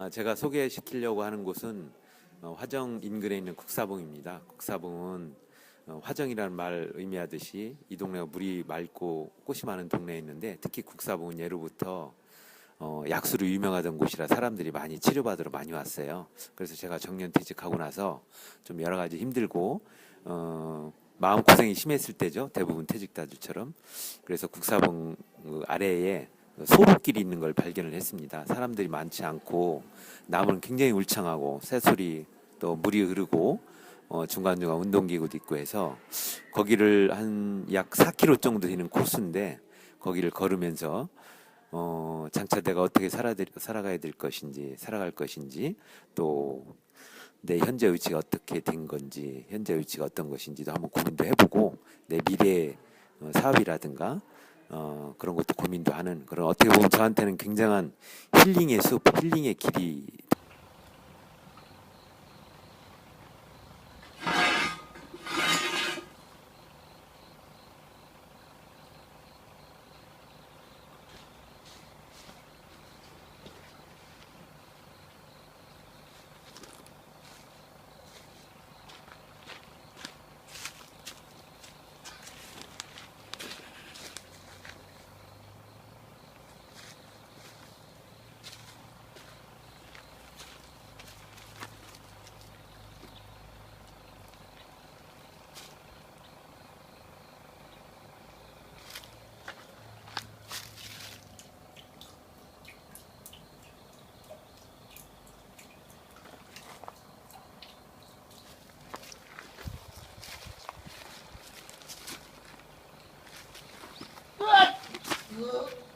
아, 제가 소개시키려고 하는 곳은 어, 화정 인근에 있는 국사봉입니다. 국사봉은 어, 화정이라는 말 의미하듯이 이 동네가 물이 맑고 꽃이 많은 동네에 있는데 특히 국사봉은 예로부터 어, 약수로 유명하던 곳이라 사람들이 많이 치료받으러 많이 왔어요. 그래서 제가 정년 퇴직하고 나서 좀 여러 가지 힘들고 어, 마음 고생이 심했을 때죠. 대부분 퇴직자들처럼. 그래서 국사봉 그 아래에 소로길이 있는 걸 발견을 했습니다. 사람들이 많지 않고 나무는 굉장히 울창하고 새소리 또 물이 흐르고 어, 중간중간 운동기구도 있고 해서 거기를 한 약 4km 정도 되는 코스인데 거기를 걸으면서 어, 장차 내가 어떻게 살아 살아가야 될 것인지 살아갈 것인지 또 내 현재 위치가 어떻게 된 건지 현재 위치가 어떤 것인지도 한번 고민도 해보고 내 미래 어, 사업이라든가 어, 그런 것도 고민도 하는 그런 어떻게 보면 저한테는 굉장한 힐링의 숲, 힐링의 길이 good.